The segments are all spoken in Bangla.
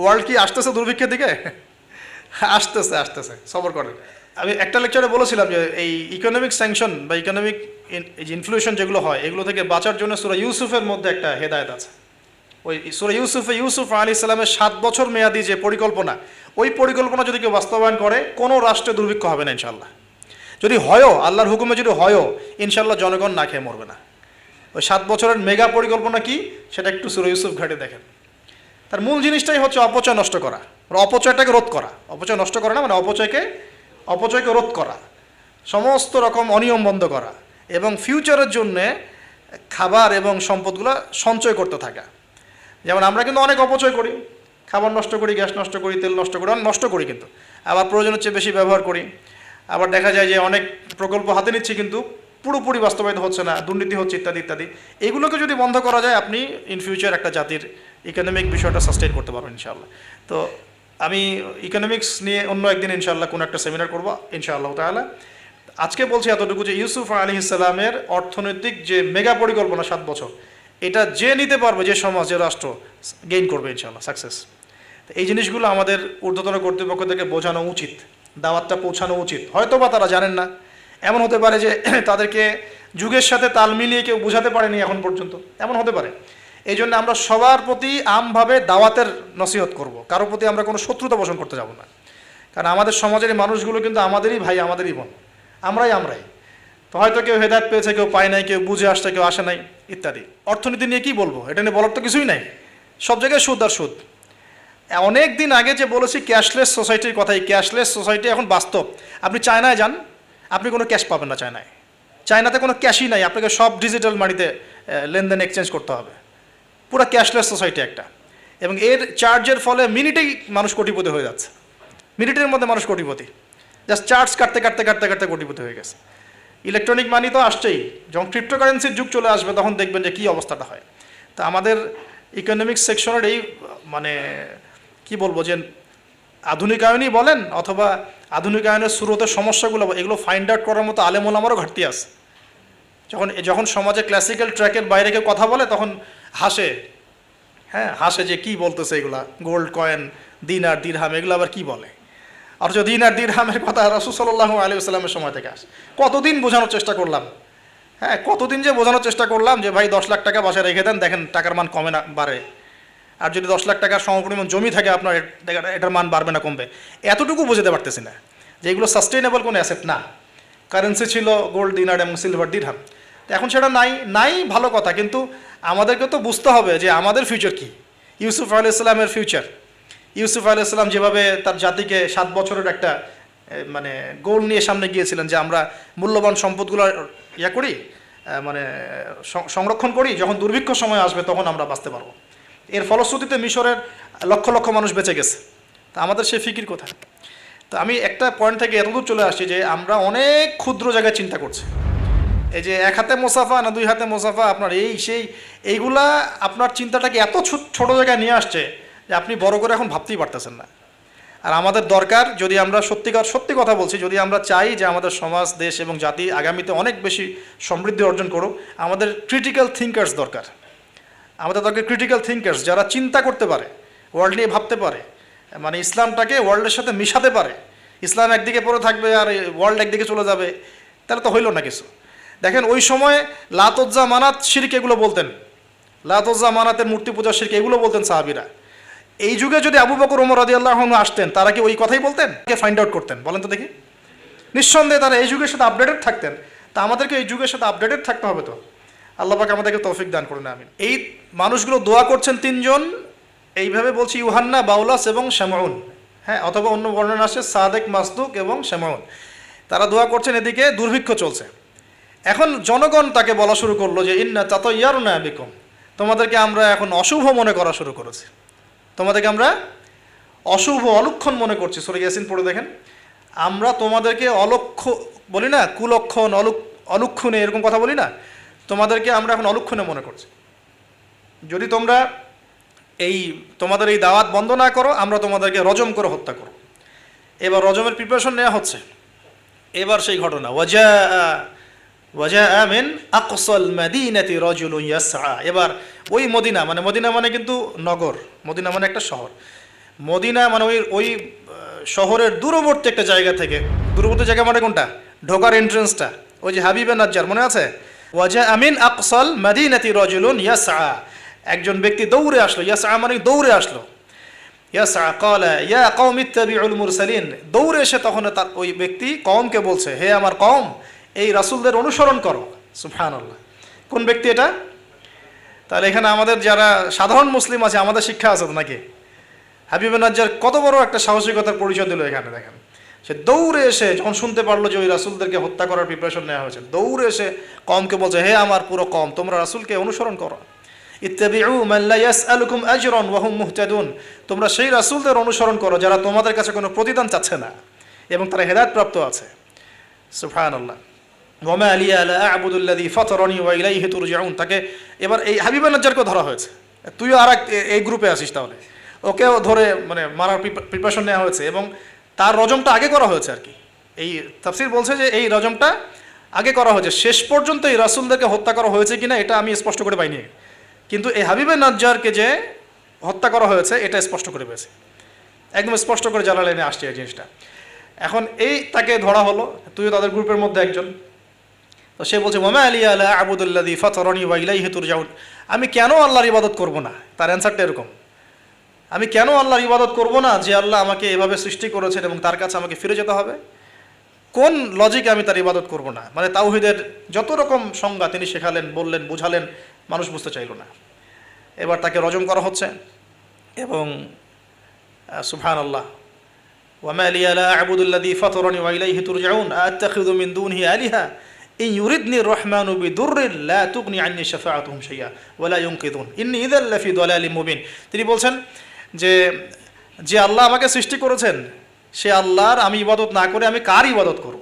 ওয়ার্ল্ড কি আসতেছে দুর্ভিক্ষের দিকে? আসতেছে আসতেছে, সবর করেন। আমি একটা লেকচারে বলেছিলাম যে এই ইকোনমিক স্যাংশন বা ইকোনমিক ইনফ্লুয়েশন যেগুলো হয়, এগুলো থেকে বাঁচার জন্য সুরা ইউসুফের মধ্যে একটা হেদায়ত আছে। ওই সুরা ইউসুফে ইউসুফ আলী ইসলামের সাত বছর মেয়াদি যে পরিকল্পনা, ওই পরিকল্পনা যদি কেউ বাস্তবায়ন করে, কোনো রাষ্ট্রে দুর্ভিক্ষ হবে না ইনশাল্লাহ যদি হয়ও, আল্লাহর হুকুমে যদি হয়ও ইনশাল্লাহ জনগণ না খেয়ে মরবে না। ওই সাত বছরের মেগা পরিকল্পনা কি? সেটা একটু সুরা ইউসুফ ঘাটে দেখেন। তার মূল জিনিসটাই হচ্ছে অপচয় নষ্ট করা। মানে অপচয়টাকে রোধ করা। অপচয় নষ্ট করা না মানে অপচয়কে অপচয়কে রোধ করা। সমস্ত রকম অনিয়ম বন্ধ করা এবং ফিউচারের জন্যে খাবার এবং সম্পদগুলো সঞ্চয় করতে থাকা। যেমন আমরা কিন্তু অনেক অপচয় করি। খাবার নষ্ট করি, গ্যাস নষ্ট করি, তেল নষ্ট করি, অনেক নষ্ট করি কিন্তু। আবার প্রয়োজনের চেয়ে বেশি ব্যবহার করি। আবার দেখা যায় যে অনেক প্রকল্প হাতে নিচ্ছি কিন্তু পুরোপুরি বাস্তবায়িত হচ্ছে না, দুর্নীতি হচ্ছে ইত্যাদি ইত্যাদি। এগুলোকে যদি বন্ধ করা যায়, আপনি ইন ফিউচার একটা জাতির ইকোনমিক বিষয়টা সাস্টেইন করতে পারবেন ইনশাআল্লাহ। তো আমি ইকোনমিক্স নিয়ে অন্য একদিন ইনশাআল্লাহ কোনো একটা সেমিনার করব, ইনশাআল্লাহ তাহলে আজকে বলছি এতটুকু যে ইউসুফ আলী ইসলামের অর্থনৈতিক যে মেগা পরিকল্পনা সাত বছর, এটা যে নিতে পারবে যে সমাজ, যে রাষ্ট্র গেইন করবে ইনশাআল্লাহ সাকসেস এই জিনিসগুলো আমাদের ঊর্ধ্বতন কর্তৃপক্ষ থেকে বোঝানো উচিত, দাওয়াতটা পৌঁছানো উচিত। হয়তো বা তারা জানেন না। এমন হতে পারে যে তাদেরকে যুগের সাথে তাল মিলিয়ে কেউ বোঝাতে পারেনি এখন পর্যন্ত। এমন হতে পারে। এই জন্য আমরা সবার প্রতি আমভাবে দাওয়াতের নসিহত করব। কারোর প্রতি আমরা কোনো শত্রুতা পোষণ করতে যাব না। কারণ আমাদের সমাজের মানুষগুলো কিন্তু আমাদেরই ভাই, আমাদেরই বোন। আমরাই আমরাই। তো হয়তো কেউ হেদায়ত পেয়েছে, কেউ পায় নাই, কেউ বুঝে আসছে, কেউ আসে নাই, ইত্যাদি। অর্থনীতি নিয়ে কি বলব? এটা নিয়ে বলার তো কিছুই নাই। সব জায়গায় সুদ আর সুদ। অনেক দিন আগে যে বলেছি ক্যাশলেস সোসাইটির কথা এই ক্যাশলেস সোসাইটি এখন বাস্তব। আপনি চায়নায় যান, আপনি কোনো ক্যাশ পাবেন না চায়নায়। চায়নাতে কোনো ক্যাশই নাই, আপনাকে সব ডিজিটাল মানিতে লেনদেন এক্সচেঞ্জ করতে হবে। পুরো ক্যাশলেস সোসাইটি একটা। এবং এর চার্জের ফলে মিনিটেই মানুষ কোটিপতি হয়ে যাচ্ছে। মিনিটের মধ্যে মানুষ কোটিপতি। জাস্ট চার্জ কাটতে কাটতে কাটতে কাটতে কোটিপতি হয়ে গেছে। ইলেকট্রনিক মানি তো আসছেই। যখন ক্রিপ্টোকারেন্সির যুগ চলে আসবে, তখন দেখবেন যে কী অবস্থাটা হয়। তা আমাদের ইকোনমিক্স সেকশনের এই মানে কি বলব যে, আধুনিকায়নই বলেন অথবা আধুনিকায়নের শুরুতে সমস্যাগুলো, এগুলো ফাইন্ড আউট করার মতো আলেমুল আমারও ঘাটতি আছে। যখন যখন সমাজে ক্লাসিক্যাল ট্র্যাকের বাইরে কেউ কথা বলে, তখন হাসে? হ্যাঁ হাসে যে কি বলতেছে এগুলা? গোল্ড কয়েন, দিনার দিরহাম, এগুলো আবার কি বলে? আর যদি অথচ দিনার দিরহামের কথা রসুসল্লাহ আলী আসসালামের সময় থেকে আসে। কতদিন বোঝানোর চেষ্টা করলাম? হ্যাঁ কতদিন যে বোঝানোর চেষ্টা করলাম যে, ভাই, দশ লাখ টাকা বাসায় রেখে দেন, দেখেন টাকার মান কমে না, বাড়ে। আর যদি দশ লাখ টাকার সমপরিমাণ জমি থাকে, আপনার এটার মান বাড়বে না, কমবে। এতটুকু বুঝতে পারতেছি না যে, এগুলো সাস্টেইনেবল কোনো অ্যাসেট না। কারেন্সি ছিল গোল্ড দিনার এবং সিলভার দিরহাম তো এখন সেটা নাই নাই ভালো কথা, কিন্তু আমাদেরকে তো বুঝতে হবে যে আমাদের ফিউচার কি। ইউসুফ আলী ইসলামের ফিউচার ইউসুফ আলী ইসলাম যেভাবে তার জাতিকে সাত বছরের একটা মানে গোল নিয়ে সামনে গিয়েছিলেন যে আমরা মূল্যবান সম্পদগুলো ইয়া করি মানে সংরক্ষণ করি, যখন দুর্ভিক্ষ সময় আসবে তখন আমরা বাঁচতে পারব। এর ফলশ্রুতিতে মিশরের লক্ষ লক্ষ মানুষ বেঁচে গেছে। তা আমাদের সে ফিকির কোথায়? তো আমি একটা পয়েন্ট থেকে এতদূর চলে আসছি যে আমরা অনেক ক্ষুদ্র জায়গায় চিন্তা করছি। এই যে এক হাতে মোসাফা না দুই হাতে মোসাফা, আপনার এই সেই, এইগুলা আপনার চিন্তাটাকে এত ছোট জায়গায় নিয়ে আসছে যে আপনি বড় করে এখন ভাবতেই পারতেছেন না। আর আমাদের দরকার, যদি আমরা সত্যিকার, সত্যি কথা বলছি, যদি আমরা চাই যে আমাদের সমাজ, দেশ এবং জাতি আগামীতে অনেক বেশি সমৃদ্ধি অর্জন করুক, আমাদের ক্রিটিক্যাল থিঙ্কার্স দরকার। আমাদের দরকার ক্রিটিক্যাল থিঙ্কার্স যারা চিন্তা করতে পারে ওয়ার্ল্ড নিয়ে ভাবতে পারে মানে ইসলামটাকে ওয়ার্ল্ডের সাথে মিশাতে পারে। ইসলাম একদিকে পরে থাকবে আর ওয়ার্ল্ড একদিকে চলে যাবে, তাহলে তো হইল না কিছু। দেখেন, ওই সময় লাতজ্জা মানাত শিরক এগুলো বলতেন। লাতজ্জা মানাতের মূর্তি পূজা শিরক এগুলো বলতেন সাহাবিরা। এই যুগে যদি আবু বকর ওমর রাদি আল্লাহ আসতেন, তারা কি ওই কথাই বলতেন? কে ফাইন্ড আউট করতেন? বলেন তো দেখি। নিঃসন্দেহে তারা এই যুগের সাথে আপডেটেড থাকতেন। তা আমাদেরকে এই যুগের সাথে আপডেটেড থাকতে হবে তো। আল্লাহ পাক আমাদেরকে তৌফিক দান করুন, আমিন। এই মানুষগুলো দোয়া করছেন তিনজন। এইভাবে বলছি, ইউহান্না, বাউলাস এবং শ্যামাউন। হ্যাঁ অথবা অন্য বর্ণনা আসে সাদেক, মাসদুক এবং শ্যামাউন। তারা দোয়া করছেন এদিকে, দুর্ভিক্ষ চলছে। এখন জনগণ তাকে বলা শুরু করল যে, ইন্না তাত ইয়ার না বিকম। তোমাদেরকে আমরা এখন অশুভ মনে করা শুরু করেছি। তোমাদেরকে আমরা অশুভ অলক্ষণ মনে করছি। সরে ইয়াসিন পড়ে দেখেন। আমরা তোমাদেরকে অলক্ষ, বলি না, কুলক্ষণ, অলুক, অলক্ষণে এরকম কথা বলি না। তোমাদেরকে আমরা এখন অলক্ষণে মনে করছি। যদি তোমরা এই, তোমাদের এই দাওয়াত বন্ধ না করো, আমরা তোমাদেরকে রজম করে হত্যা করো এবার রজমের প্রিপারেশন নেওয়া হচ্ছে। এবার সেই ঘটনা। ওয়াজা আকসল এবার ওই মদিনা মানে মদিনা মানে কিন্তু নগর, মদিনা মানে একটা শহর। মদিনা মানে ওই ওই শহরের দূরবর্তী একটা জায়গা থেকে। দূরবর্তী জায়গা মানে কোনটা? ঢোকার এন্ট্রেন্সটা ওই যে হাবিবে নাজ্জার মনে আছে? ওয়াজা আমিন আকসল মাদিনাতি রজুলুন ইয়াসআ একজন ব্যক্তি দৌড়ে আসলো। ইয়াসআ মানে দৌড়ে আসলো। ইয়াসআ ক্বালা ইয়া কওমি ইত্তাবিউল মুরসালিন দৌড়ে এসে তখন তার ওই ব্যক্তি কওমকে বলছে, হে আমার কওম এই রাসূলদের অনুসরণ করো। সুবহানাল্লাহ। কোন ব্যক্তি এটা? তাহলে এখানে আমাদের যারা সাধারণ মুসলিম আছে, আমাদের শিক্ষা আছে নাকি? হাবিব নাজ্জার কত বড় একটা সাহসিকতার পরিচয় দিল এখানে, দেখেন। সে দৌড়ে এসে যখন শুনতে পারল যে ওই রাসুলদেরকে হত্যা করার প্রিপারেশন নেওয়া হয়েছে, দৌড়ে এসে কমকে বলছে, হে আমার পুরো কম, তোমরা রাসুলকে অনুসরণ করো। তোমরা সেই রাসূলদের অনুসরণ করো যারা তোমাদের কাছে কোনো প্রতিদান চাচ্ছে না এবং তারা হেদায়েত প্রাপ্ত আছে। সুবহানাল্লাহ। ওমা আলিয়া লা আ'বুদুল্লাযী ফাতারানি ওয়া ইলাইহি তুরজাউন। তাকে এবার এই হাবিব নাজ্জারকে ধরা হয়েছে। তুইও আর এই গ্রুপে আসিস তাহলে। ওকেও ধরে মানে মারার প্রিপারেশন নেওয়া হয়েছে এবং তার রজমটা আগে করা হয়েছে আর কি। এই তাফসির বলছে যে এই রজমটা আগে করা হয়েছে। শেষ পর্যন্ত এই রাসূলদেরকে হত্যা করা হয়েছে কিনা এটা আমি স্পষ্ট করে পাইনি। কিন্তু এই হাবিবে নাজ্জারকে যে হত্যা করা হয়েছে, এটা স্পষ্ট করে পেয়েছে। একদম স্পষ্ট করে জানালেনে আসছে এই জিনিসটা। এখন এই তাকে ধরা হলো। তুইও তাদের গ্রুপের মধ্যে একজন। তো সে বলছে মামা আলী আল্লাহ আবুদুল্লাহি ফতরণী বা ইলাই হেতুর জাউন আমি কেন আল্লাহর ইবাদত করব না? তার অ্যান্সারটা এরকম। আমি কেন আল্লাহর ইবাদত করব না যে আল্লাহ আমাকে এভাবে সৃষ্টি করেছেন এবং তার কাছে আমাকে ফিরে যেতে হবে? কোন লজিকে আমি তার ইবাদত করব না? মানে তাওহিদের যত রকম সংজ্ঞা তিনি শেখালেন, বললেন, বুঝালেন, মানুষ বুঝতে চাইল না। এবার তাকে রজম করা হচ্ছে এবং সুফান আল্লাহ ওয়ামা আলিয়া আবুদুল্লাদি ফতরণী ওয়াইলাই হেতুর জাউন আত্মাখিদুমিন দুনহি আলিহা? ইন ইউরিদনি রহমান উবি দুর্রিল্লা তুকনি আইনি শাফাআত হুম সাইয়া ওয়ালা ইউনকিদুন। ইন্নি ইদাল লাফি দলালি মুবিন তিনি বলছেন যে যে আল্লাহ আমাকে সৃষ্টি করেছেন, সে আল্লাহর আমি ইবাদত না করে আমি কার ইবাদত করব?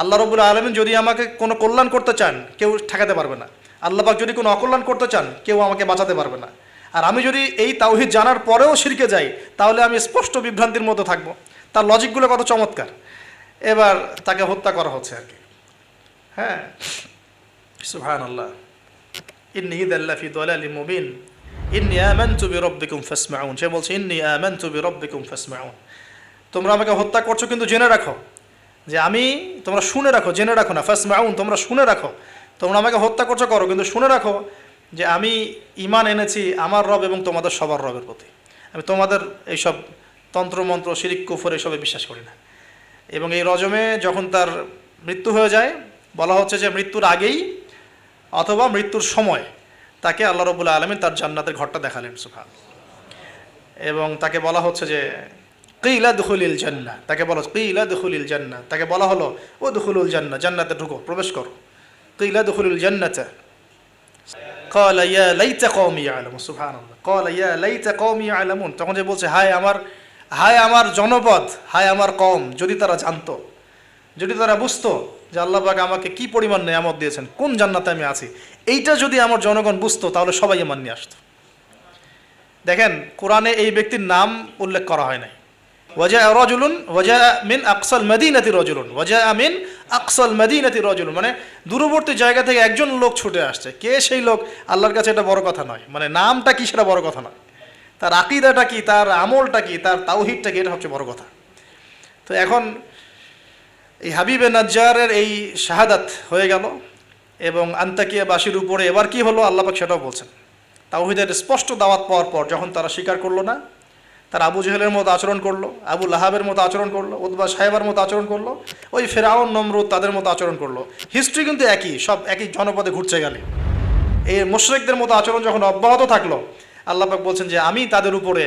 আল্লাহ রবুল আলমিন যদি আমাকে কোনো কল্যাণ করতে চান, কেউ ঠেকাতে পারবে না। আল্লাহবাক যদি কোনো অকল্যাণ করতে চান, কেউ আমাকে বাঁচাতে পারবে না। আর আমি যদি এই তাওহিদ জানার পরেও শিরকে যাই, তাহলে আমি স্পষ্ট বিভ্রান্তির মতো থাকব। তার লজিকগুলো কত চমৎকার। এবার তাকে হত্যা করা হচ্ছে আর কি। হ্যাঁ। সুহান আল্লাহ ইন্নি ইদাল্লা ফি দালালি মুবিন। ইন্নি আমানতু বিরাব্বিকুম ফাসমাউন। সে বলছে, ইন্নি আমানতু বিরাব্বিকুম ফাসমাউন। তোমরা আমাকে হত্যা করছ কিন্তু জেনে রাখো যে আমি, তোমরা শুনে রাখো, জেনে রাখো না। ফাসমাউন, তোমরা শুনে রাখো। তোমরা আমাকে হত্যা করছ করো, কিন্তু শুনে রাখো যে আমি ইমান এনেছি আমার রব এবং তোমাদের সবার রবের প্রতি। আমি তোমাদের এইসব তন্ত্রমন্ত্র, শিরিক, কুফর এসবে বিশ্বাস করি না। এবং এই রজমে যখন তার মৃত্যু হয়ে যায় বলা হচ্ছে যে মৃত্যুর আগেই অথবা মৃত্যুর সময় তাকে আল্লাহ রবুল্লা আলমিন তার জান্নাতের ঘরটা দেখালেন সুফান এবং তাকে বলা হচ্ছে যে কিলা দুখুলিল জান্না তাকে বলা কিলা দুখুলিল জান্না তাকে বলা হলো ও দুখুলুল জান্না জান্নাতে ঢুকো প্রবেশ করো কিলা দুখুলুল জান্নাতে قال يا ليت قومي يعلمون سبحان الله قال يا ليت قومي يعلمون তখন যে বলছে হায় আমার হায় আমার জনপদ হায় আমার কম যদি তারা জানতো যদি তারা বুঝতো যে আল্লাহ পাক আমাকে কি পরিমাণ নেয়ামত দিয়েছেন, কোন জান্নাতে আমি আছি, এইটা যদি আমার জনগণ বুঝতো, তাহলে সবাই আমার নিয়ে আসতো। দেখেন, কোরআনে এই ব্যক্তির নাম উল্লেখ করা হয় নাই। ওয়াজা রজুলুন ওয়াজা মিন আকসল মদিনাতি রজুলুন ওয়াজা মিন আকসল মদিনাতি রজুলুন। মানে দূরবর্তী জায়গা থেকে একজন লোক ছুটে আসছে। কে সেই লোক? আল্লাহর কাছে এটা বড় কথা নয়। মানে নামটা কি সেটা বড় কথা নয়। তার আকিদাটা কি, তার আমলটা কি, তার তাওহিদটা কি, এটা হচ্ছে বড় কথা। তো এখন এই হাবিবে নাজ্জারের এই শাহাদাত হয়ে গেল এবং আন্তাকিয়াবাসীর উপরে এবার কি হলো? আল্লাপাক সেটাও বলছেন। তাওহিদের স্পষ্ট দাওয়াত পাওয়ার পর যখন তারা স্বীকার করল না, তারা আবু জেহেলের মতো আচরণ করল, আবু লাহাবের মতো আচরণ করল উদ্বা সাহেবার মতো আচরণ করল, ওই ফেরাউন, নমরুদ তাদের মতো আচরণ করল। হিস্ট্রি কিন্তু একই, সব একই জনপদে ঘুরছে গেলে এই মুশরিকদের মতো আচরণ যখন অব্যাহত থাকল আল্লাপাক বলছেন যে, আমি তাদের উপরে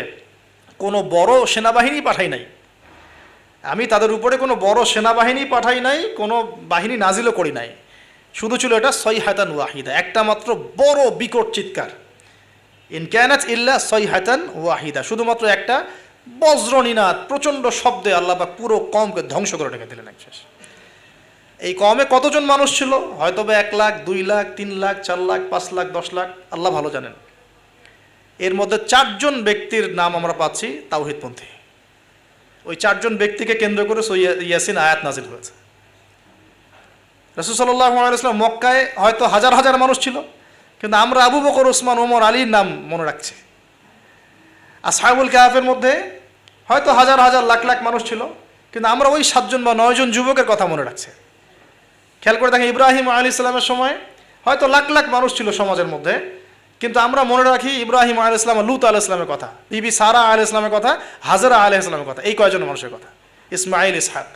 কোনো বড় সেনাবাহিনী পাঠাই নাই। আমি তাদের উপরে কোনো বড় সেনাবাহিনী পাঠাই নাই, কোনো বাহিনী নাজিলও করি নাই। শুধু ছিল এটা সই হাতান ওয়াহিদা, একটা মাত্র বড় বিকট চিৎকার। ইনক্যানাত ইল্লা সই হাতান ওয়াহিদা, শুধুমাত্র একটা বজ্রনীনাথ প্রচণ্ড শব্দে আল্লাহ পাক পুরো কমকে ধ্বংস করে রেখে দিলেন এক শেষ। এই কমে কতজন মানুষ ছিল? হয়তো বা এক লাখ, দুই লাখ, তিন লাখ, চার লাখ, পাঁচ লাখ, দশ লাখ, আল্লাহ ভালো জানেন। এর মধ্যে চারজন ব্যক্তির নাম আমরা পাচ্ছি তাওহিদপন্থী। ওই চারজন ব্যক্তিকে কেন্দ্র করে ইয়াসিন আয়াত নাজিল হয়েছে। রসুসাল্লাহ আলাইসলাম মক্কায় হয়তো হাজার হাজার মানুষ ছিল, কিন্তু আমরা আবু বকর ওসমান ওমর, আলীর নাম মনে রাখছি। আসহাবুল কাহাফের মধ্যে হয়তো হাজার হাজার, লাখ লাখ মানুষ ছিল, কিন্তু আমরা ওই সাতজন বা নয়জন যুবকের কথা মনে রাখছি। খেয়াল করে দেখেন ইব্রাহিম আলী ইসলামের সময় হয়তো লাখ লাখ মানুষ ছিল সমাজের মধ্যে কিন্তু আমরা মনে রাখি ইব্রাহিম আল ইসলাম লুত আল ইসলামের কথা, বিবি সারা আল ইসলামের কথা, হাজারা আল ইসলামের কথা, এই কয়জন মানুষের কথা? ইসমাইল ইসহাক।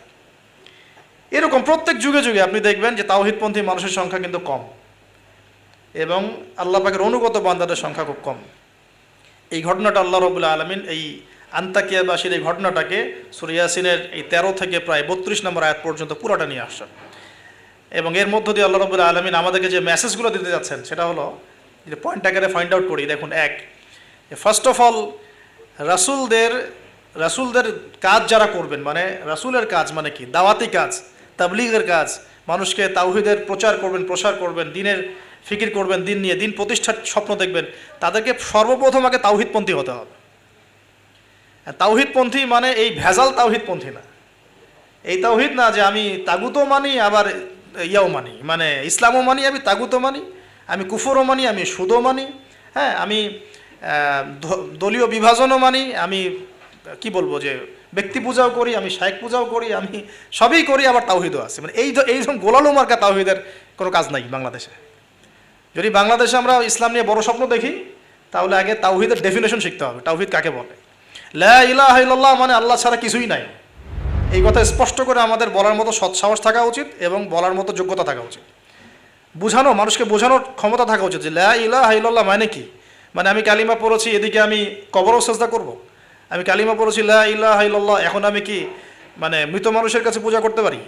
এরকম প্রত্যেক যুগে যুগে আপনি দেখবেন যে তাওহিদপন্থী মানুষের সংখ্যা কিন্তু কম এবং আল্লাহ পাকের অনুগত বান্দাদের সংখ্যা খুব কম। এই ঘটনাটা আল্লাহ রবুল্লা আলমিন এই আন্তাকিয়াবাসীর এই ঘটনাটাকে সুরিয়াসিনের এই তেরো থেকে প্রায় বত্রিশ নম্বর আয়াত পর্যন্ত পুরোটা নিয়ে আসছেন। এবং এর মধ্য দিয়ে আল্লাহ রবুল্লা আলমিন আমাদেরকে যে মেসেজগুলো দিতে যাচ্ছেন, সেটা হলো যে পয়েন্ট আকারে ফাইন্ড আউট করি, দেখুন, এক। ফার্স্ট অফ অল রাসুলদের রাসুলদের কাজ যারা করবেন মানে রাসুলের কাজ মানে কি? দাওয়াতি কাজ, তাবলিগের কাজ, মানুষকে তাওহিদের প্রচার করবেন, প্রসার করবেন, দিনের ফিকির করবেন, দিন নিয়ে, দিন প্রতিষ্ঠার স্বপ্ন দেখবেন, তাদেরকে সর্বপ্রথম আগে তাওহিদপন্থী হতে হবে। তাওহিদপন্থী মানে এই ভেজাল তাওহিদপন্থী না। এই তাওহিদ না যে আমি তাগুতও মানি, আবার ইয়াও মানি মানে ইসলামও মানি, আমি তাগুতও মানি আমি কুফরও মানি, আমি সুদও মানি হ্যাঁ আমি দলীয় বিভাজনও মানি, আমি, কি বলব যে, ব্যক্তি পূজাও করি, আমি শায়েক পূজাও করি, আমি সবই করি, আবার তাওহিদও আছে। মানে এই এই ধরুন গোলালু মার্কা তাওহিদের কোনো কাজ নাই বাংলাদেশে। যদি বাংলাদেশে আমরা ইসলাম নিয়ে বড় স্বপ্ন দেখি, তাহলে আগে তাওহিদের ডেফিনেশন শিখতে হবে, তাওহিদ কাকে বলে? লা ইলাহা ইল্লাল্লাহ মানে আল্লাহ ছাড়া কিছুই নাই। এই কথা স্পষ্ট করে আমাদের বলার মতো সৎসাহস থাকা উচিত এবং বলার মতো যোগ্যতা থাকা উচিত। বোঝানো, মানুষকে বোঝানোর ক্ষমতা থাকা উচিত যে লা ইলাহা ইল্লাল্লাহ মানে কি? মানে আমি কালিমা পড়েছি, এদিকে আমি কবরও চেষ্টা করব। আমি কালিমা পড়েছি লা ইলাহা ইল্লাল্লাহ, এখন আমি কি মানে মৃত মানুষের কাছে পূজা করতে পারি?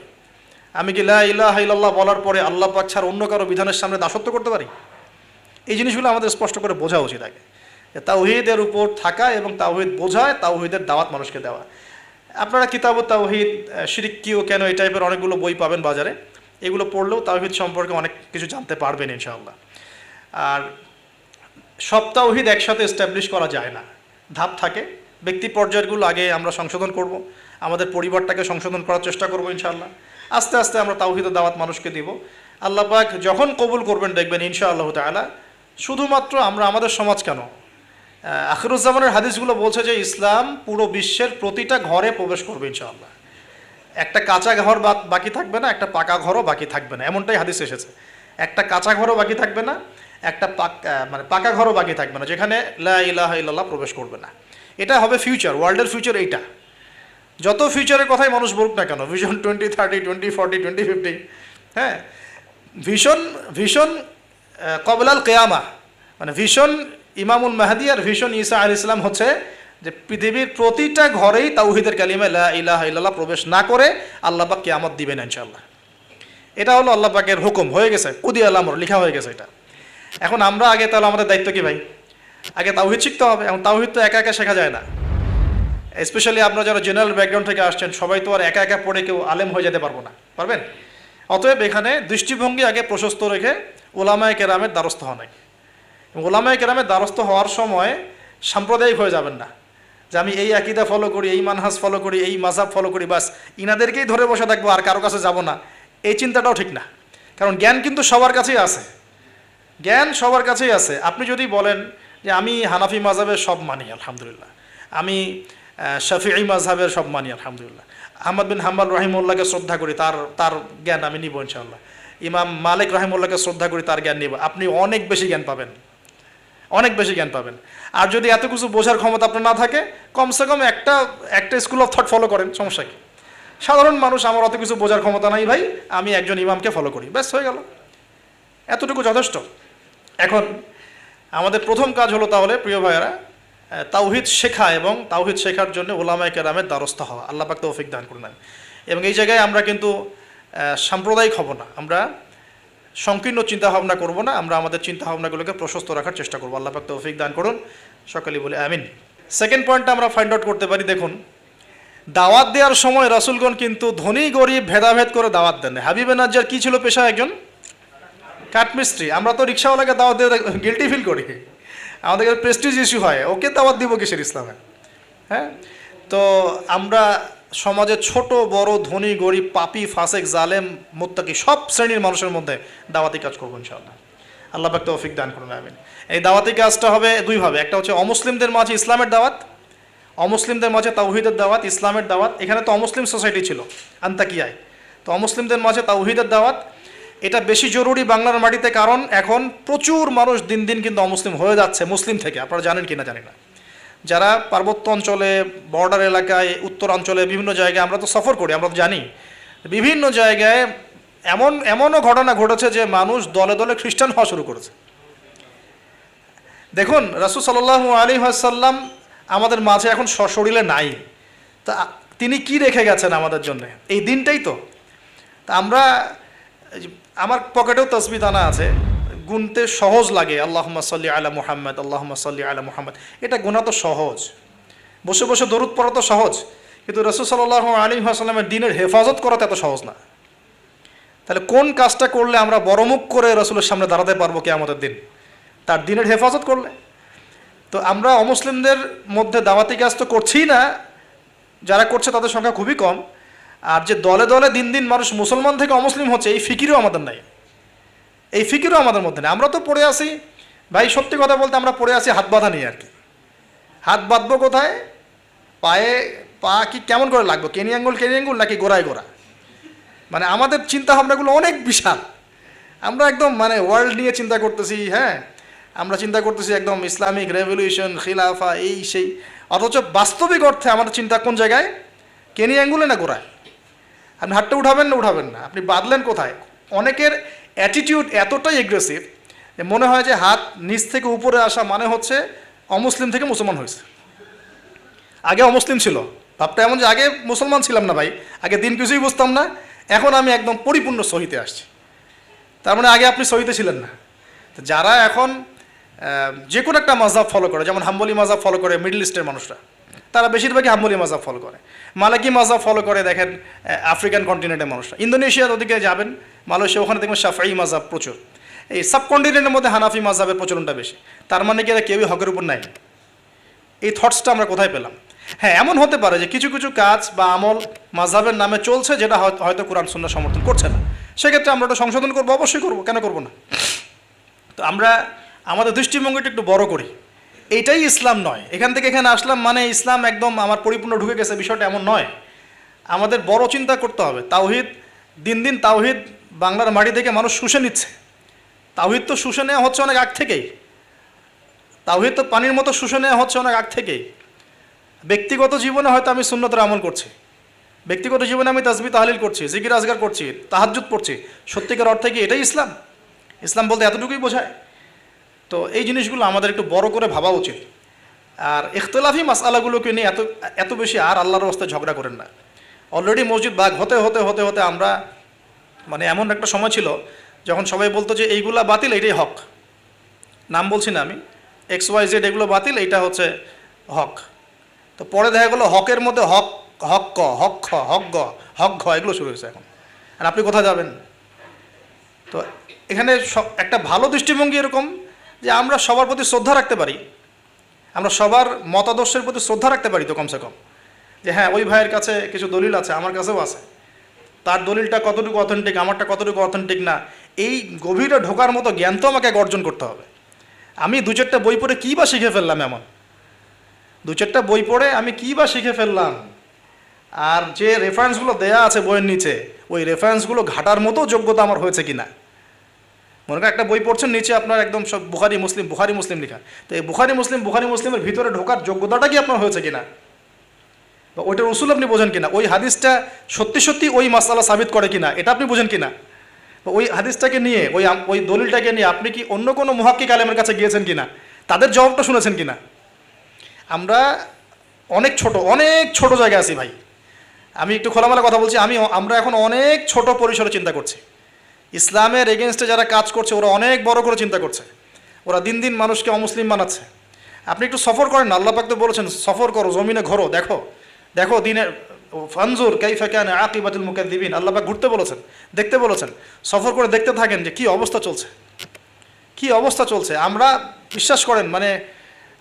আমি কি লা ইলাহা ইল্লাল্লাহ বলার পরে আল্লাহ পাক ছাড়া অন্য কারও বিধানের সামনে দাসত্ব করতে পারি? এই জিনিসগুলো আমাদের স্পষ্ট করে বোঝা উচিত আগে। তাওহিদের উপর থাকা এবং তাওহিদ বোঝায়, তাওহিদের দাওয়াত মানুষকে দেওয়া। আপনারা কিতাব তাওহিদ শিরিক কিও কেন এই টাইপের অনেকগুলো বই পাবেন বাজারে? এগুলো পড়লেও তাওহিদ সম্পর্কে অনেক কিছু জানতে পারবেন ইনশাআল্লাহ। আর সব তাওহিদ একসাথে এস্টাবলিশ করা যায় না। ধাপ থাকে, ব্যক্তি পর্যায়গুলো আগে আমরা সংশোধন করব, আমাদের পরিবারটাকে সংশোধন করার চেষ্টা করব ইনশাআল্লাহ। আস্তে আস্তে আমরা তাওহিদের দাওয়াত মানুষকে দিব। আল্লাহ পাক যখন কবুল করবেন দেখবেন ইনশাআল্লাহ তাআলা, শুধুমাত্র আমরা আমাদের সমাজ কেন? আখিরুজ্জামানের হাদিসগুলো বলছে যে ইসলাম পুরো বিশ্বের প্রতিটা ঘরে প্রবেশ করবে ইনশাআল্লাহ। একটা কাঁচা ঘর বাকি থাকবে না, একটা পাকা ঘরও বাকি থাকবে না। এমনটাই হাদিস এসেছে। একটা কাঁচা ঘরও বাকি থাকবে না, একটা পাক মানে পাকা ঘরও বাকি থাকবে না, যেখানে লা প্রবেশ করবে না। এটা হবে ফিউচার ওয়ার্ল্ডের ফিউচার এইটা। যত ফিউচারের কথাই মানুষ বলুক না কেন vision twenty thirty twenty forty twenty fifty হ্যাঁ? ভীষণ ভীষণ কবলাল কেয়ামা মানে ভীষণ ইমামুল মাহাদি আর ভীষণ ইসা আল ইসলাম হচ্ছে যে পৃথিবীর প্রতিটা ঘরেই তাওহিদের কালিমা লা ইলাহা ইল্লাল্লাহ প্রবেশ না করে আল্লাহ পাক কেয়ামত দিবেন ইনশাআল্লাহ। এটা হলো আল্লাহ পাকের হুকুম, হয়ে গেছে কুদি আল্লামর লেখা হয়ে গেছে এটা। এখন আমরা আগে তাহলে আমাদের দায়িত্ব কি ভাই? আগে তাওহিদ শিখতে হবে, এখন তাওহিদ তো একা একা শেখা যায় না। স্পেশালি আপনারা যারা জেনারেল ব্যাকগ্রাউন্ড থেকে আসছেন, সবাই তো আর একা একা পড়ে কেউ আলেম হয়ে যেতে পারব না, পারবেন? অতএব এখানে দৃষ্টিভঙ্গি আগে প্রশস্ত রেখে ওলামায় কেরামের দ্বারস্থ নাই ওলামায় কেরামের দ্বারস্থ হওয়ার সময় সাম্প্রদায়িক হয়ে যাবেন না। যে আমি এই আকিদা ফলো করি, এই মানহাজ ফলো করি, এই মাজাব ফলো করি, বাস ইনাদেরকেই ধরে বসে থাকব আর কারও কাছে যাব না। এই চিন্তাটাও ঠিক না। কারণ জ্ঞান কিন্তু সবার কাছেই আছে। জ্ঞান সবার কাছেই আছে। আপনি যদি বলেন যে আমি হানাফি মাজাবের সব মানি, আলহামদুলিল্লাহ। আমি শফিঈ মাঝহাবের সব মানি, আলহামদুলিল্লাহ। আহমদ বিন হাম্বাল রহিমুল্লাহকে শ্রদ্ধা করি, তার তার জ্ঞান আমি নিব ইনশাআল্লাহ। ইমাম মালিক রহিমুল্লাহকে শ্রদ্ধা করি, তার জ্ঞান নিব। আপনি অনেক বেশি জ্ঞান পাবেন। অনেক বেশি জ্ঞান পাবেন। আর যদি এত কিছু বোঝার ক্ষমতা আপনার না থাকে, কমসে কম একটা একটা স্কুল অফ থট ফলো করেন, সমস্যা কি? সাধারণ মানুষ আমার অত কিছু বোঝার ক্ষমতা নাই ভাই, আমি একজন ইমামকে ফলো করি, ব্যাস হয়ে গেল। এতটুকু যথেষ্ট। এখন, আমাদের প্রথম কাজ হলো তাহলে, প্রিয় ভাইয়েরা তাওহিদ শেখা এবং তাওহিদ শেখার জন্য ওলামায় কেরামের দ্বারস্থ হওয়া। আল্লাহ পাক তৌফিক দান করে নেন এবং এই জায়গায় আমরা কিন্তু সাম্প্রদায়িক হব না। আমরা সংকীর্ণ চিন্তাভাবনা করব না, আমরা আমাদের চিন্তাভাবনাগুলোকে প্রশস্ত রাখার চেষ্টা করব। আল্লাহ পাক তৌফিক দান করুন সকালে বলে আমিন। সেকেন্ড পয়েন্টটা আমরা ফাইন্ড আউট করতে পারি, দেখুন। দাওয়াত দেওয়ার সময় রাসুলগণ কিন্তু ধনী, গরিব, ভেদাভেদ করে দাওয়াত দেন হাবিবে নাজ্জার কী ছিল পেশা একজন? কাঠমিস্ত্রি। আমরা তো রিক্সাওয়ালাকে দাওয়াত দিয়ে গিলটি ফিল করি। আমাদের প্রেস্টিজ ইস্যু হয়। ওকে দাওয়াত দিব কিসের ইসলামে? হ্যাঁ? তো আমরা সমাজে ছোট, বড়, ধনী, গরিব, পাপি, ফাসেক, জালেম, মোত্তাকি সব শ্রেণির মানুষের মধ্যে দাওয়াতি কাজ করব ইনশাআল্লাহ। আল্লাহ পাক তৌফিক দান করুন, আমিন। এই দাওয়াতি কাজটা হবে দুইভাবে একটা হচ্ছে অমুসলিমদের মাঝে ইসলামের দাওয়াত, অমুসলিমদের মাঝে তাউহিদের দাওয়াত, ইসলামের দাওয়াত। এখানে তো অমুসলিম সোসাইটি ছিল, আন্তাকিয়ায়। তো অমুসলিমদের মাঝে তাওহিদের দাওয়াত, এটা বেশি জরুরি বাংলার মাটিতে কারণ এখন প্রচুর মানুষ দিন দিন কিন্তু অমুসলিম হয়ে যাচ্ছে, মুসলিম থেকে। আপনারা জানেন কি না জানি না। যারা পার্বত্য অঞ্চলে বর্ডার এলাকায় উত্তরাঞ্চলে বিভিন্ন জায়গায় আমরা তো সফর করি, আমরা তো জানি। বিভিন্ন জায়গায় এমন, এমনও ঘটনা ঘটেছে যে মানুষ দলে দলে খ্রিস্টান হওয়া শুরু করেছে। দেখুন, রাসুল সাল্লাহ আলী আসাল্লাম আমাদের মাঝে এখন সশরীরে নাই। তা তিনি কি রেখে গেছেন আমাদের জন্য? এই দিনটাই তো। তা আমরা, আমার পকেটেও তসবি দানা আছে। গুনতে সহজ লাগে আল্লাহ সাল্লি আলা মুহাম্মদ আল্লাহ সাল্লি আলা মুহাম্মদ। এটা গোনা তো সহজ। বসে বসে দরুদ পড়া তো সহজ, কিন্তু রসুল সাল্লাহ আলী আসাল্লামের দিনের হেফাজত করা তো এত সহজ না। তাহলে কোন কাজটা করলে আমরা বড়মুখ করে রসুলের সামনে দাঁড়াতে পারব কে আমাদের দিন? তার দিনের হেফাজত করলে। তো আমরা অমুসলিমদের মধ্যে দাওয়াতি কাজ তো করছিই না, যারা করছে তাদের সংখ্যা খুবই কম। আর যে দলে দলে দিন দিন মানুষ মুসলমান থেকে অমুসলিম হচ্ছে, এই ফিকিরও আমাদের নাই। এই ফিকিরও আমাদের মধ্যে নেই। আমরা তো পড়ে আসি ভাই, সত্যি কথা বলতে আমরা পড়ে আসি হাত বাঁধা নিয়ে আর কি। হাত বাঁধবো কোথায়? পায়ে পা কি কেমন করে লাগবে? কেনি আঙ্গুল কেনি আঙ্গুল নাকি গোড়ায় গোড়া? মানে আমাদের চিন্তা ভাবনাগুলো অনেক বিশাল। আমরা একদম মানে ওয়ার্ল্ড নিয়ে চিন্তা করতেছি হ্যাঁ? আমরা চিন্তা করতেছি একদম ইসলামিক রেভলিউশন খিলাফা, এই সেই। অথচ বাস্তবিক অর্থে আমাদের চিন্তা কোন জায়গায়? কেনি অ্যাঙ্গুলে না গোড়ায়? আপনি হাতটা উঠাবেন না উঠাবেন না। আপনি বাঁধলেন কোথায়? অনেকের অ্যাটিটিউড এতটাই এগ্রেসিভ যে মনে হয় যে হাত নিচ থেকে উপরে আসা মানে হচ্ছে অমুসলিম থেকে মুসলমান হয়েছে। আগে অমুসলিম ছিল। ভাবটা এমন যে আগে মুসলমান ছিলাম না ভাই, আগে দিন কিছুই বুঝতাম না, এখন আমি একদম পরিপূর্ণ সহিতে আসছি। তার মানে আগে আপনি সহিতে ছিলেন না। যারা এখন যে কোনো একটা মাজাব ফলো করে, যেমন হাম্বলি মাজাব ফলো করে মিডল ইস্টের মানুষরা। তারা বেশিরভাগই হাম্বলি মাজাব ফলো করে। মালাকি মাজাব ফলো করে, দেখেন আফ্রিকান কন্টিনেন্টের মানুষরা। ইন্দোনেশিয়ার ওদিকে যাবেন, মালয়েশিয়া, ওখানে দেখবেন সাফাই মাজাব প্রচুর। এই সাবকন্টিনেন্টের মধ্যে হানাফি মাজাবের প্রচলনটা বেশি। তার মানে কি, এরা কেউই হকের উপর নাই। এই থটসটা আমরা কোথায় পেলাম? হ্যাঁ এমন হতে পারে যে কিছু কিছু কাজ বা আমল মাঝহাবের নামে চলছে, যেটা হয়তো- কোরআন, সুন্নাহ সমর্থন করছে না। সেক্ষেত্রে আমরা ওটা সংশোধন করব? অবশ্যই করব। কেন করব না? তো আমরা, আমাদের দৃষ্টিভঙ্গিটা একটু বড় করি। এইটাই ইসলাম নয়। এখান থেকে এখানে আসলাম মানে ইসলাম একদম আমার পরিপূর্ণ ঢুকে গেছে, বিষয়টা এমন নয়। আমাদের বড় চিন্তা করতে হবে। তাওহিদ, দিন দিন তাওহিদ বাংলার মাটি থেকে মানুষ শুষে নিচ্ছে। তাওহিদ তো শুষে নেওয়া হচ্ছে অনেক আগ থেকেই। তাওহিদ তো পানির মতো শুষে নেওয়া হচ্ছে অনেক আগ থেকেই। ব্যক্তিগত জীবনে হয়তো আমি সুন্নতের আমল করছি। ব্যক্তিগত জীবনে আমি তাসবি তাহলিল করছি, জিকির আজগার করছি, তাহাজ্জুদ পড়ছি। সত্যিকার অর্থে কি এটাই ইসলাম? ইসলাম বলতে এতটুকুই বোঝায়? তো এই জিনিসগুলো আমাদের একটু বড় করে ভাবা উচিত। আর ইখতলাফি মাসালাগুলোকে নিয়ে এত এত বেশি আর আল্লাহর অবস্থায় ঝগড়া করেন না। অলরেডি মসজিদ বাঘ হতে হতে হতে হতে আমরা মানে এমন একটা সময় ছিল যখন সবাই বলতো যে এইগুলা বাতিল, এটাই হক। নাম বলছি না আমি। এক্স ওয়াই জেড এগুলো বাতিল, এইটা হচ্ছে হক। তো পরে দেখা গেলো হকের মধ্যে হক হক ক, হক খ, হক গ, হক ঘ, এগুলো শুরু হয়েছে এখন। আর আপনি কোথায় যাবেন? তো এখানে একটা ভালো দৃষ্টিভঙ্গি এরকম যে আমরা সবার প্রতি শ্রদ্ধা রাখতে পারি। আমরা সবার মতাদর্শের প্রতি শ্রদ্ধা রাখতে পারি তো কমসে কম। যে হ্যাঁ ওই ভাইয়ের কাছে কিছু দলিল আছে, আমার কাছেও আছে। তার দলিলটা কতটুকু অথেন্টিক আমারটা কতটুকু অথেন্টিক না, এই গভীরে ঢোকার মতো জ্ঞান তো আমাকে অর্জন করতে হবে। আমি দু চারটা বই পড়ে কী বা শিখে ফেললাম এমন? দু চারটা বই পড়ে আমি কী বা শিখে ফেললাম? আর যে রেফারেন্সগুলো দেয়া আছে বইয়ের নিচে, ওই রেফারেন্সগুলো ঘাটার মতো যোগ্যতা আমার হয়েছে কিনা? মনে করেন একটা বই পড়ছেন, নিচে আপনার একদম সব বুখারি, মুসলিম বুখারি, মুসলিম লেখা। তো এই বুখারি, মুসলিম, বুখারি, মুসলিমের ভিতরে ঢোকার যোগ্যতাটা কি আপনার হয়েছে কিনা? বা ওইটার উসুল আপনি বোঝেন কিনা? ওই হাদিসটা সত্যি সত্যি ওই মাসালা সাবিত করে কিনা? এটা আপনি বোঝেন কিনা? বা ওই হাদিসটাকে নিয়ে, ওই ওই দলিলটাকে নিয়ে আপনি কি অন্য কোনো মহাক্কিক আলেমের কাছে গিয়েছেন কিনা? তাদের জবাবটা শুনেছেন কিনা? আমরা অনেক ছোট অনেক ছোট জায়গায় আছি ভাই। আমি একটু খোলামেলা কথা বলছি, আমি, আমরা এখন অনেক ছোট পরিসরে চিন্তা করছি। ইসলামের এগেনস্টে যারা কাজ করছে, ওরা অনেক বড় করে চিন্তা করছে। ওরা দিন দিন মানুষকে অমুসলিম বানাচ্ছে। আপনি একটু সফর করেন না আল্লাহ তো বলেছেন, সফর করো, জমিনে ঘোরো, দেখো। দেখো দিনের ফানজুর কাইফা কেন আকিবাতুল মুকাদ্দিবিন, আল্লাহ পাক ঘুরতে বলেছেন, দেখতে বলেছেন। সফর করে দেখতে থাকেন যে কি অবস্থা চলছে। কি অবস্থা চলছে। আমরা বিশ্বাস করেন মানে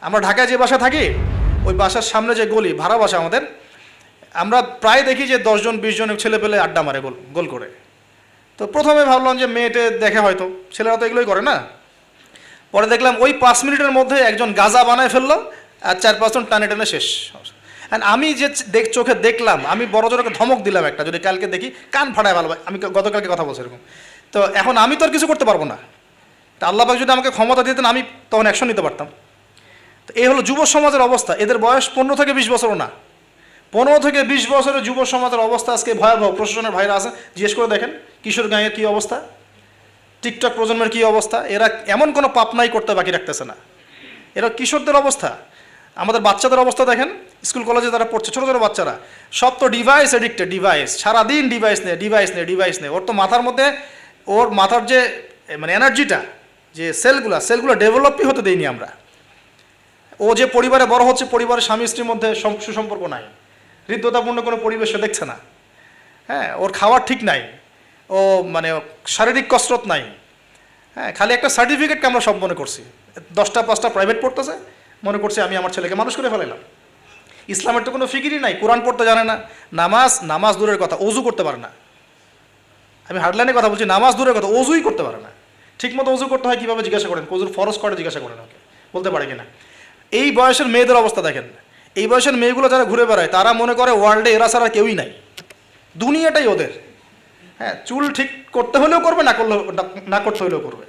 আমরা ঢাকায় যে বাসা থাকি, ওই বাসার সামনে যে গলি, ভাড়া বাসা আমাদের, আমরা প্রায় দেখি যে দশজন বিশ জন ছেলে পেলে আড্ডা মারে গোল গোল করে। তো প্রথমে ভাবলাম যে মেয়েটে দেখে হয়তো, ছেলেরা তো এগুলোই করে না। পরে দেখলাম ওই পাঁচ মিনিটের মধ্যে একজন গাজা বানায় ফেলল, আর চার পাঁচজন টানে টানে শেষ। And আমি যে দেখ চোখে দেখলাম, আমি বড় জোরকে ধমক দিলাম একটা, যদি কালকে দেখি কান ফাটায় ভালো, আমি গতকালকে কথা বলছি এরকম। তো এখন আমি তো আর কিছু করতে পারব না। তা আল্লাহ পাক যদি আমাকে ক্ষমতা দিতেন, আমি তখন অ্যাকশন নিতে পারতাম। তো এই হলো যুব সমাজের অবস্থা। এদের বয়স পনেরো থেকে বিশ বছরও না। পনেরো থেকে বিশ বছরের যুব সমাজের অবস্থা আজকে ভয়াবহ। প্রশাসনের ভাইরা আছে জিজ্ঞেস করে দেখেন, কিশোর গাঁয়ের কী অবস্থা? টিকটক প্রজন্মের কী অবস্থা? এরা এমন কোনো পাপ নাই করতে বাকি রাখতেছে না। এরা কিশোরদের অবস্থা। আমাদের বাচ্চাদের অবস্থা দেখেন, স্কুল কলেজে তারা পড়ছে, ছোটো ছোটো বাচ্চারা, সব তো ডিভাইস এডিক্টেড ডিভাইস সারাদিন ডিভাইস নেই ডিভাইস নেই ডিভাইস নেই। ওর তো মাথার মধ্যে, ওর মাথার যে মানে এনার্জিটা যে সেলগুলো সেলগুলো ডেভেলপই হতে দেইনি আমরা। ও যে পরিবারে বড় হচ্ছে, পরিবারের স্বামী স্ত্রীর মধ্যে সুসম্পর্ক নাই। হৃদ্যতাপূর্ণ কোনো পরিবেশে দেখছে না। হ্যাঁ ওর খাওয়ার ঠিক নাই। ও মানে শারীরিক কসরত নাই। হ্যাঁ খালি একটা সার্টিফিকেটকে আমরা সব মনে করছি। দশটা, পাঁচটা প্রাইভেট পড়তেছে, মনে করছি আমি আমার ছেলেকে মানুষ করে ফেলাইলাম। ইসলামের তো কোনো ফিকিরই নাই, কোরআন পড়তে জানে না, নামাজ নামাজ দূরের কথা, অজু করতে পারে না। আমি হার্ডলাইনে কথা বলছি, নামাজ দূরের কথা, অজুই করতে পারে না। ঠিক মতো অজু করতে হয় কীভাবে জিজ্ঞাসা করেন? অজুর ফরজ করে জিজ্ঞাসা করেন ওকে বলতে পারে কিনা? এই বয়সের মেয়েদের অবস্থা দেখেন। এই বয়সের মেয়েগুলো যারা ঘুরে বেড়ায়, তারা মনে করে ওয়ার্ল্ডে এরা ছাড়া কেউই নাই। দুনিয়াটাই ওদের। হ্যাঁ চুল ঠিক করতে হলেও করবে, না করলে না করতে হলেও করবে।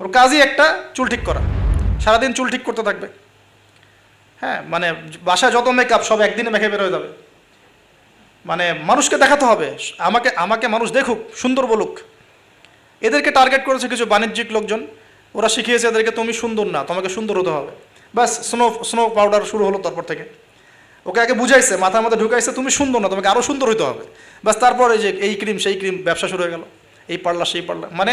ওর কাজই একটা, চুল ঠিক করা। সারাদিন চুল ঠিক করতে থাকবে। হ্যাঁ মানে বাসায় যত মেকআপ সব একদিনে মেখে বের হয়ে যাবে। মানে মানুষকে দেখাতে হবে। আমাকে আমাকে মানুষ দেখুক, সুন্দর বলুক। এদেরকে টার্গেট করেছে কিছু বাণিজ্যিক লোকজন। ওরা শিখিয়েছে এদেরকে, তুমি সুন্দর না, তোমাকে সুন্দর হতে হবে। ব্যাস স্নো স্নো পাউডার শুরু হলো তারপর থেকে। ওকে আগে বুঝাইছে, মাথার মধ্যে ঢুকাইছে, তুমি সুন্দর না, তোমাকে আরও সুন্দর হইতে হবে। ব্যাস, তারপর এই যে এই ক্রিম সেই ক্রিম ব্যবসা শুরু হয়ে গেল। এই পার্লার সেই পার্লার মানে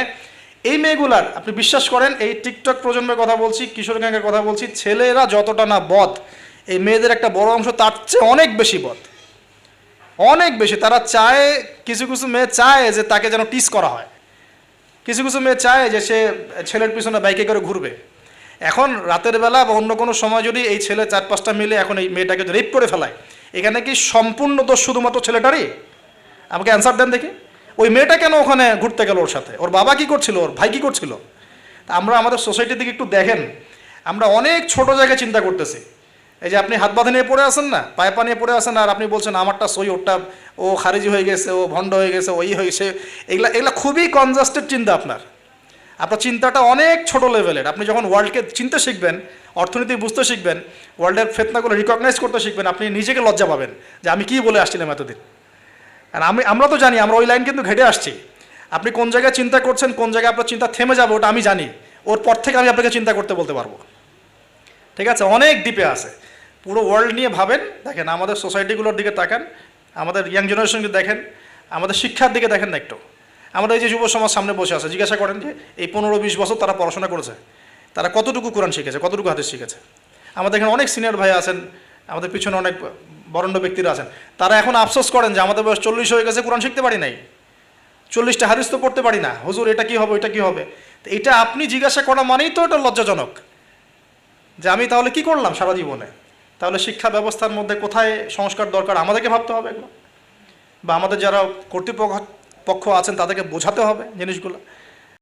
এই মেয়েগুলার, আপনি বিশ্বাস করেন, এই টিকটক প্রজন্মের কথা বলছি, কিশোর গ্যাংয়ের কথা বলছি, ছেলেরা যতটা না বধ এই মেয়েদের একটা বড় অংশ তার চেয়ে অনেক বেশি বধ অনেক বেশি, তারা চায়, কিছু কিছু মেয়ে চায় যে তাকে যেন টিস করা হয়। কিছু কিছু মেয়ে চায় যে সে ছেলের পিছনে বাইকে করে ঘুরবে। এখন রাতের বেলা বা অন্য কোনো সময় যদি এই ছেলে চার পাঁচটা মিলে এখন এই মেয়েটাকে রেপ করে ফেলায়, এখানে কি সম্পূর্ণ দোষ শুধুমাত্র ছেলেটারই? আমাকে অ্যান্সার দেন দেখি। ওই মেয়েটা কেন ওখানে ঘুরতে গেল ওর সাথে? ওর বাবা কি করছিল? ওর ভাই কি করছিল? আমরা আমাদের সোসাইটির দিকে একটু দেখেন। আমরা অনেক ছোট জায়গায় চিন্তা করতেছি। এই যে আপনি হাত বাঁধা নিয়ে পড়ে আছেন না? পায়ে পা নিয়ে পড়ে আছেন আর আপনি বলছেন, আমারটা সই, ওরটা ও খারিজি হয়ে গেছে, ও ভণ্ড হয়ে গেছে ওই হয়েছে। এগুলা এগুলা খুবই কনজাস্টেড চিন্তা আপনার। আপনার চিন্তাটা অনেক ছোট লেভেলের আপনি যখন ওয়ার্ল্ডকে চিনতে শিখবেন, অর্থনীতি বুঝতে শিখবেন ওয়ার্ল্ডের ফেতনাগুলো রিকগনাইজ করতে শিখবেন, আপনি নিজেকে লজ্জা পাবেন যে আমি কী বলে আসছিলাম এতদিন। আর আমি, আমরা তো জানি, আমরা ওই লাইন কিন্তু ঘেটে আসছি। আপনি কোন জায়গায় চিন্তা করছেন, কোন জায়গায় আপনার চিন্তা থেমে যাবে, ওটা আমি জানি। ওর পর থেকে আমি আপনাকে চিন্তা করতে বলতে পারব। ঠিক আছে? অনেক ডিপে আছে। পুরো ওয়ার্ল্ড নিয়ে ভাবেন, দেখেন আমাদের সোসাইটিগুলোর দিকে তাকান, আমাদের ইয়াং জেনারেশনকে দেখেন, আমাদের শিক্ষার দিকে দেখেন না একটু। আমাদের এই যে যুব সমাজ সামনে বসে আছে, জিজ্ঞাসা করেন যে এই পনেরো বিশ বছর তারা পড়াশোনা করেছে, তারা কতটুকু কোরআন শিখেছে, কতটুকু হাদিস শিখেছে? আমাদের এখানে অনেক সিনিয়র ভাই আছেন, আমাদের পিছনে অনেক বরণ্য ব্যক্তিরা আছেন, তারা এখন আফসোস করেন যে আমাদের বয়স চল্লিশ হয়ে গেছে, কোরআন শিখতে পারি নাই। চল্লিশটা হাদিস তো পড়তে পারি না, হুজুর এটা কি হবে এটা কি হবে? তো এটা আপনি জিজ্ঞাসা করা মানেই তো এটা লজ্জাজনক। যে আমি তাহলে কি করলাম সারা জীবনে? তাহলে শিক্ষা ব্যবস্থার মধ্যে কোথায় সংস্কার দরকার আমাদেরকে ভাবতে হবে বা আমাদের যারা কর্তৃপক্ষ পক্ষ আছেন তাদেরকে বোঝাতে হবে জিনিসগুলো।